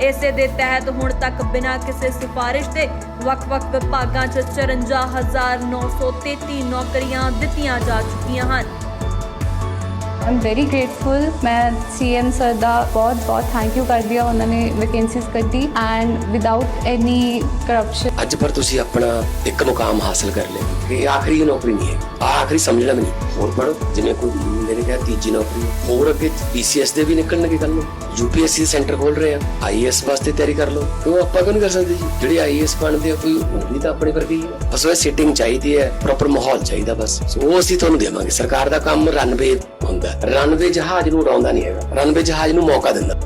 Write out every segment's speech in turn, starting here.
ਇਸੇ ਦੇ ਤਹਿਤ ਹੁਣ ਤੱਕ ਬਿਨਾਂ ਕਿਸੇ ਸਿਫਾਰਿਸ਼ ਦੇ ਵੱਖ-ਵੱਖ ਵਿਭਾਗਾਂ 'ਚ 54933 ਨੌਕਰੀਆਂ ਦਿੱਤੀਆਂ ਜਾ ਚੁੱਕੀਆਂ ਹਨ। ਆਮ ਵੈਰੀ ਗ੍ਰੇਟਫੁਲ ਮੈਂ ਸੀਐਮ ਸਰ ਦਾ ਬਹੁਤ ਬਹੁਤ ਥੈਂਕ ਯੂ ਕਰਦੀ ਹਾਂ, ਉਹਨਾਂ ਨੇ ਵੈਕੈਂਸੀਜ਼ ਕੱਢੀ ਐਂਡ ਵਿਦਆਊਟ ਐਨੀ ਕਰਪਸ਼ਨ ਅੱਜ ਪਰ ਤੁਸੀਂ ਆਪਣਾ ਇੱਕ ਮੁਕਾਮ ਹਾਸਲ ਕਰ ਲਿਆ। ਇਹ ਆਖਰੀ ਨੌਕਰੀ ਨਹੀਂ ਹੈ। ਆਖਰੀ ਸਮਝਣਾ ਵੀ ਨਹੀਂ ਹੋਰ ਪੜੋ ਜਿਵੇਂ ਕੋਈ ਮੇਰੇ ਕਿਹਾ ਤੀਜੀ ਨੌਕਰੀ। ਹੋਰ ਅੱਗੇ ਪੀਸੀਐਸ ਦੇ ਵੀ ਨਿਕਲਣਗੇ ਕੱਲ ਨੂੰ। ਯੂਪੀਐਸਸੀ ਸੈਂਟਰ ਖੋਲ ਰਹੇ ਆ। ਆਈਐਸ ਵਾਸਤੇ ਤਿਆਰੀ ਕਰ ਲਓ। ਕਿਉਂ ਆਪਾਂ ਕਿਉਂ ਨਹੀਂ ਕਰ ਸਕਦੇ ਜੀ? ਜਿਹੜੇ ਆਈਐਸ ਬਣਦੇ ਆ, ਕੋਈ ਉਹ ਵੀ ਤਾਂ ਆਪਣੇ ਵਰਗੇ ਹੀ ਬਸ ਉਹ ਸਿਟਿੰਗ ਚਾਹੀਦੀ ਹੈ। ਪ੍ਰੋਪਰ ਮਾਹੌਲ ਚਾਹੀਦਾ ਬਸ। ਸੋ ਉਹ ਅਸੀਂ ਤੁਹਾਨੂੰ ਦੇਵਾਂਗੇ। ਸਰਕਾਰ ਦਾ ਕੰਮ ਰਨਵੇ ਹੁੰਦਾ ਰਨਵੇ ਜਹਾਜ਼ ਨੂੰ ਉਡਾਉਂਦਾ ਨਹੀਂ ਹੈਗਾ। ਰਨਵੇ ਜਹਾਜ਼ ਨੂੰ ਮੌਕਾ ਦਿੰਦਾ।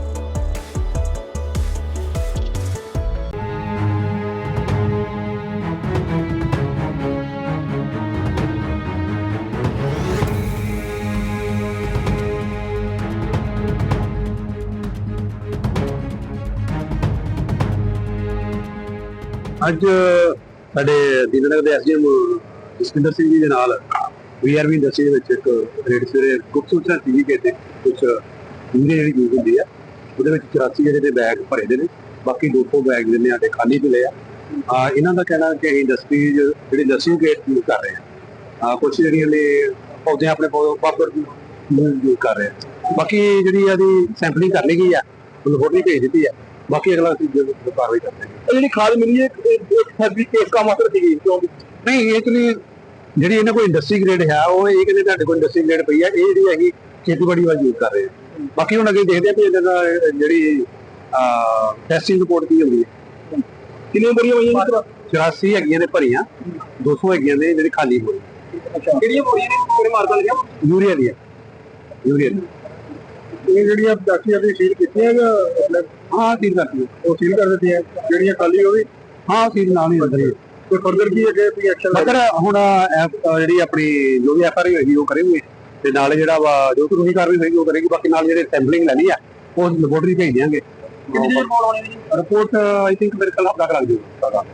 ਅੱਜ ਸਾਡੇ ਦੀਨਨਗਰ ਦੇ ਐਸਡੀਐਮ ਜਸਵਿੰਦਰ ਸਿੰਘ ਜੀ ਦੇ ਨਾਲ ਵੀਆਰਵੀ ਇੰਡਸਟਰੀ ਦੇ ਵਿੱਚ ਇੱਕ ਰੇਡ ਸਵੇਰੇ ਗੁਪਤ ਸੂਚਨਾ ਕਿ ਇੱਥੇ ਕੁਝ ਇੰਜੀਨੀਅਰ ਜਿਹੜੀ ਯੂਜ਼ ਹੁੰਦੀ ਆ। ਉਹਦੇ ਵਿੱਚ 84 ਜਿਹੜੇ ਦੇ ਬੈਗ ਭਰੇ ਦੇ ਨੇ ਬਾਕੀ 200 ਬੈਗ ਜਿਹੜੇ ਨੇ ਸਾਡੇ ਖਾਲੀ ਮਿਲੇ ਆ। ਆ ਇਹਨਾਂ ਦਾ ਕਹਿਣਾ ਕਿ ਇੰਡਸਟਰੀ ਜਿਹੜੀ ਇੰਡਸਟਰੀ ਗੇਟ ਯੂਜ਼ ਕਰ ਰਹੇ ਆ। ਆ ਕੁਝ ਜਿਹੜੀਆਂ ਨੇ ਪੌਦੇ ਆਪਣੇ ਪਾਪਰ ਯੂਜ਼ ਕਰ ਰਹੇ ਆ। ਬਾਕੀ ਜਿਹੜੀ ਇਹਦੀ ਸੈਂਪਲਿੰਗ ਕਰ ਲਈ ਗਈ ਆ ਉਹਨੂੰ ਹੋਰ ਨਹੀਂ ਭੇਜ ਦਿੱਤੀ ਆ। ਬਾਕੀ ਅਗਲਾ ਅਸੀਂ ਕਾਰਵਾਈ ਕਰਦੇ ਹਾਂ ਜਿਹੜੀ ਖਾਦ ਮਿਲੀ ਹੈ ਇੱਕ ਫੈਬਰਿਕ ਕੇਸ ਕਾ ਮਸਰ ਸੀਗੀ ਕਿਉਂ ਨਹੀਂ ਇਹ ਚਲੀ ਜਿਹੜੀ ਇਹਨਾਂ ਕੋਲ ਇੰਡਸਟਰੀ ਗ੍ਰੇਡ ਹੈ ਉਹ ਇਹ ਕਹਿੰਦੇ ਤੁਹਾਡੇ ਕੋਲ ਇੰਡਸਟਰੀ ਗ੍ਰੇਡ ਪਈ ਹੈ ਇਹ ਜਿਹੜੀ ਹੈਗੀ ਖੇਤੀਬਾੜੀ ਵਾਲ ਯੂਜ਼ ਕਰ ਰਹੇ ਆ ਬਾਕੀ ਹੁਣ ਅੱਗੇ ਦੇਖਦੇ ਆ ਵੀ ਇਹਦਾ ਅਹ, ਜਿਹੜੀ ਟੈਸਟਿੰਗ ਰਿਪੋਰਟ ਕੀ ਹੁੰਦੀ ਹੈ। ਕਿੰਨੀਆਂ ਬੜੀਆਂ ਹੋਈਆਂ ਜੀ 84 ਹੈਗੀਆਂ ਨੇ ਭਰੀਆਂ 200 ਹੈਗੀਆਂ ਨੇ ਜਿਹੜੀ ਖਾਲੀ ਹੋਈ ਅੱਛਾ। ਕਿਹੜੀਆਂ ਬੋਰੀਆਂ ਨੇ? ਕਿਹੜੇ ਮਾਰਕਾ ਲਿਆ ਯੂਰੀਆ ਦੀਆਂ। ਯੂਰੀਆ ਦੀ ਇਹ ਜਿਹੜੀਆਂ ਡਾਕਟਰੀਆਂ ਦੀ ਸੀਲ ਕੀਤੀਆਂ ਜਾਂ ਮਤਲਬ ਹਾਂ ਸੀਲ ਕਰਤੀਆਂ। ਉਹ ਸੀਲ ਕਰ ਦਿੱਤੀਆਂ। ਜਿਹੜੀਆਂ ਖਾਲੀ ਵੀ? ਹਾਂ ਸੀਲ ਨਾਲ ਹੀ ਹੁੰਦੀ ਕੋਈ ਫਰਦਰ ਕੀ ਅੱਗੇ ਕੋਈ ਐਕਸ਼ਨ ਮਤਲਬ ਹੁਣ ਜਿਹੜੀ ਆਪਣੀ ਜੋ ਵੀ ਐਫਆਰਆਈ ਹੋਏਗੀ ਉਹ ਕਰੇਂਗੇ। ਤੇ ਨਾਲ ਜਿਹੜਾ ਵਾ ਜੋ ਕਾਨੂੰਨੀ ਕਾਰਵਾਈ ਹੋਏਗੀ ਉਹ ਕਰੇਗੀ। ਬਾਕੀ ਨਾਲ ਜਿਹੜੇ ਸੈਂਪਲਿੰਗ ਲੈਣੀ ਆ ਉਹ ਲੈਬੋਰਟਰੀ ਭੇਜ ਦਿਆਂਗੇ। ਰਿਪੋਰਟ ਆਈ ਥਿੰਕ ਮੇਰੇ ਖਿਲਾਫ ਲੱਗ ਲੱਗ ਜੂਗਾ